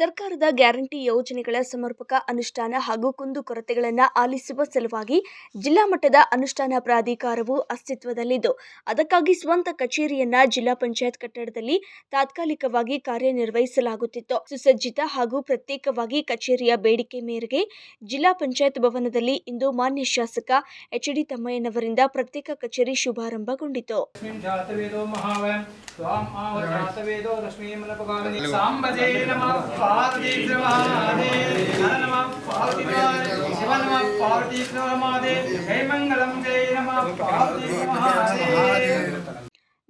ಸರ್ಕಾರದ ಗ್ಯಾರಂಟಿ ಯೋಜನೆಗಳ ಸಮರ್ಪಕ ಅನುಷ್ಠಾನ ಹಾಗೂ ಕುಂದುಕೊರತೆಗಳನ್ನು ಆಲಿಸುವ ಸಲುವಾಗಿ ಜಿಲ್ಲಾ ಮಟ್ಟದ ಅನುಷ್ಠಾನ ಪ್ರಾಧಿಕಾರವು ಅಸ್ತಿತ್ವದಲ್ಲಿದ್ದು ಅದಕ್ಕಾಗಿ ಸ್ವಂತ ಕಚೇರಿಯನ್ನ ಜಿಲ್ಲಾ ಪಂಚಾಯತ್ ಕಟ್ಟಡದಲ್ಲಿ ತಾತ್ಕಾಲಿಕವಾಗಿ ಕಾರ್ಯನಿರ್ವಹಿಸಲಾಗುತ್ತಿತ್ತು. ಸುಸಜ್ಜಿತ ಹಾಗೂ ಪ್ರತ್ಯೇಕವಾಗಿ ಕಚೇರಿಯ ಬೇಡಿಕೆ ಮೇರೆಗೆ ಜಿಲ್ಲಾ ಪಂಚಾಯತ್ ಭವನದಲ್ಲಿ ಇಂದು ಮಾನ್ಯ ಶಾಸಕ ಎಚ್ ಡಿ ತಮ್ಮಯ್ಯನವರಿಂದ ಪ್ರತ್ಯೇಕ ಕಚೇರಿ ಶುಭಾರಂಭಗೊಂಡಿತು.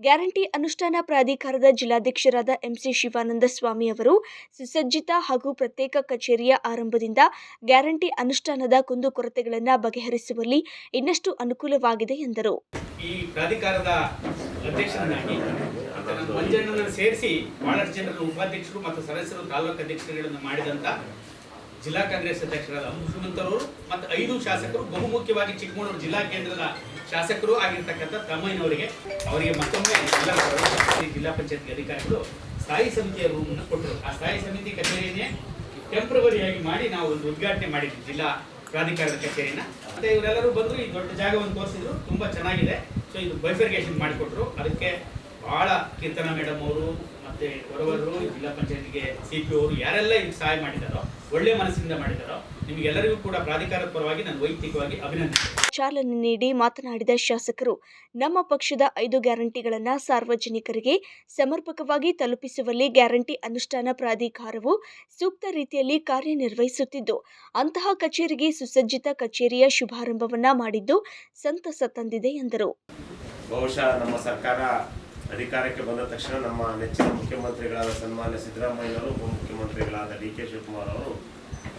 ಗ್ಯಾರಂಟಿ ಅನುಷ್ಠಾನ ಪ್ರಾಧಿಕಾರದ ಜಿಲ್ಲಾಧ್ಯಕ್ಷರಾದ ಎಂಸಿ ಶಿವಾನಂದ ಸ್ವಾಮಿ ಅವರು ಸುಸಜ್ಜಿತ ಹಾಗೂ ಪ್ರತ್ಯೇಕ ಕಚೇರಿಯ ಆರಂಭದಿಂದ ಗ್ಯಾರಂಟಿ ಅನುಷ್ಠಾನದ ಕುಂದುಕೊರತೆಗಳನ್ನು ಬಗೆಹರಿಸುವಲ್ಲಿ ಇನ್ನಷ್ಟು ಅನುಕೂಲವಾಗಿದೆ ಎಂದರು. ಈ ಪ್ರಾಧಿಕಾರದ ಅಧ್ಯಕ್ಷರನ್ನಾಗಿ ಮಂಜಣ್ಣನನ್ನು ಸೇರಿಸಿ ಬಹಳಷ್ಟು ಜನರನ್ನು ಉಪಾಧ್ಯಕ್ಷರು ಮತ್ತು ಸದಸ್ಯರು ತಾಲೂಕು ಅಧ್ಯಕ್ಷರುಗಳನ್ನು ಮಾಡಿದಂತ ಜಿಲ್ಲಾ ಕಾಂಗ್ರೆಸ್ ಅಧ್ಯಕ್ಷರಾದ ಹನುಮಂತರವರು ಮತ್ತು ಐದು ಶಾಸಕರು ಬಹುಮುಖ್ಯವಾಗಿ ಚಿಕ್ಕಮಗಳೂರು ಜಿಲ್ಲಾ ಕೇಂದ್ರದ ಶಾಸಕರು ಆಗಿರ್ತಕ್ಕಂಥ ತಮ್ಮಯ್ಯನವರಿಗೆ ಅವರಿಗೆ ಮತ್ತೊಮ್ಮೆ ಎಲ್ಲ ಜಿಲ್ಲಾ ಪಂಚಾಯತ್ ಅಧಿಕಾರಿಗಳು ಸ್ಥಾಯಿ ಸಮಿತಿಯ ರೂಮನ್ನು ಕೊಟ್ಟರು. ಆ ಸ್ಥಾಯಿ ಸಮಿತಿ ಕಚೇರಿಯನ್ನೇ ಟೆಂಪ್ರವರಿಯಾಗಿ ಮಾಡಿ ನಾವು ಒಂದು ಉದ್ಘಾಟನೆ ಮಾಡಿದ್ವಿ. ಜಿಲ್ಲಾ ಪ್ರಾಧಿಕಾರದ ಕಚೇರಿನ ಮತ್ತೆ ಇವರೆಲ್ಲರೂ ಬಂದ್ರು ಈ ದೊಡ್ಡ ಜಾಗವನ್ನು ತೋರಿಸಿದ್ರು. ತುಂಬಾ ಚೆನ್ನಾಗಿದೆ. ಸೊ ಇದು ಬೈಫರ್ಗೇಷನ್ ಮಾಡಿಕೊಟ್ರು. ಅದಕ್ಕೆ ಬಹಳ ಕೀರ್ತನ ಮೇಡಮ್ ಅವರು ಮತ್ತೆ ಹೊರವರು ಜಿಲ್ಲಾ ಪಂಚಾಯತ್ಗೆ ಸಿ ಪಿ ಅವರು ಯಾರೆಲ್ಲ ಇದಕ್ಕೆ ಸಹಾಯ ಮಾಡಿದಾರೋ ಒಳ್ಳೆ ಮನಸ್ಸಿಂದ ಮಾಡಿದಾರೋ ನಿಮಗೆಲ್ಲರಿಗೂ ಕೂಡ ಪ್ರಾಧಿಕಾರದ ಪರವಾಗಿ ನಾನು ವೈಯಕ್ತಿಕವಾಗಿ ಅಭಿನಂದಿಸ್ತೇನೆ. ಚಾಲನೆ ನೀಡಿ ಮಾತನಾಡಿದ ಶಾಸಕರು ನಮ್ಮ ಪಕ್ಷದ ಐದು ಗ್ಯಾರಂಟಿಗಳನ್ನು ಸಾರ್ವಜನಿಕರಿಗೆ ಸಮರ್ಪಕವಾಗಿ ತಲುಪಿಸುವಲ್ಲಿ ಗ್ಯಾರಂಟಿ ಅನುಷ್ಠಾನ ಪ್ರಾಧಿಕಾರವು ಸೂಕ್ತ ರೀತಿಯಲ್ಲಿ ಕಾರ್ಯನಿರ್ವಹಿಸುತ್ತಿದ್ದು ಅಂತಹ ಕಚೇರಿಗೆ ಸುಸಜ್ಜಿತ ಕಚೇರಿಯ ಶುಭಾರಂಭವನ್ನ ಮಾಡಿದ್ದು ಸಂತಸ ತಂದಿದೆ ಎಂದರು. ಬಹುಶಃ ನಮ್ಮ ಸರ್ಕಾರ ಅಧಿಕಾರಕ್ಕೆ ಬಂದ ತಕ್ಷಣ ನಮ್ಮ ನೆಚ್ಚಿನ ಮುಖ್ಯಮಂತ್ರಿಗಳಾದ ಸನ್ಮಾನ್ಯ ಸಿದ್ದರಾಮಯ್ಯನವರು, ಉಪಮುಖ್ಯಮಂತ್ರಿಗಳಾದ ಡಿ ಕೆ ಶಿವಕುಮಾರ್ ಅವರು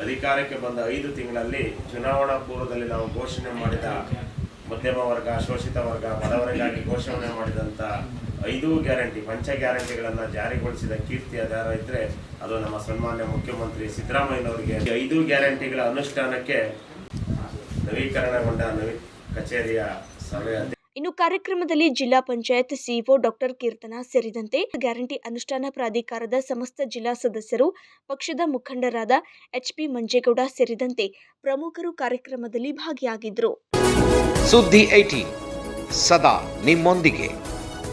ಅಧಿಕಾರಕ್ಕೆ ಬಂದ ಐದು ತಿಂಗಳಲ್ಲಿ ಚುನಾವಣಾ ಪೂರ್ವದಲ್ಲಿ ನಾವು ಘೋಷಣೆ ಮಾಡಿದ ಮಧ್ಯಮ ವರ್ಗ, ಶೋಷಿತ ವರ್ಗ, ಬಡವರಿಗಾಗಿ ಘೋಷಣೆ ಮಾಡಿದಂಥ ಐದು ಗ್ಯಾರಂಟಿ, ಪಂಚ ಗ್ಯಾರಂಟಿಗಳನ್ನು ಜಾರಿಗೊಳಿಸಿದ ಕೀರ್ತಿ ಅದಾರ ಇದ್ರೆ ಅದು ನಮ್ಮ ಸನ್ಮಾನ್ಯ ಮುಖ್ಯಮಂತ್ರಿ ಸಿದ್ದರಾಮಯ್ಯನವರಿಗೆ ಐದು ಗ್ಯಾರಂಟಿಗಳ ಅನುಷ್ಠಾನಕ್ಕೆ ನವೀಕರಣಗೊಂಡ ನವೀ ಕಚೇರಿಯ ಸಭೆಯ ಇನ್ನು ಕಾರ್ಯಕ್ರಮದಲ್ಲಿ ಜಿಲ್ಲಾ ಪಂಚಾಯತ್ ಸಿಇಒ ಡಾಕ್ಟರ್ ಕೀರ್ತನಾ ಸೇರಿದಂತೆ ಗ್ಯಾರಂಟಿ ಅನುಷ್ಠಾನ ಪ್ರಾಧಿಕಾರದ ಸಮಸ್ತ ಜಿಲ್ಲಾ ಸದಸ್ಯರು, ಪಕ್ಷದ ಮುಖಂಡರಾದ ಎಚ್ಪಿ ಮಂಜೇಗೌಡ ಸೇರಿದಂತೆ ಪ್ರಮುಖರು ಕಾರ್ಯಕ್ರಮದಲ್ಲಿ ಭಾಗಿಯಾಗಿದ್ದರು. ಸುದ್ದಿ ಐಟಿ ಸದಾ ನಿಮ್ಮೊಂದಿಗೆ.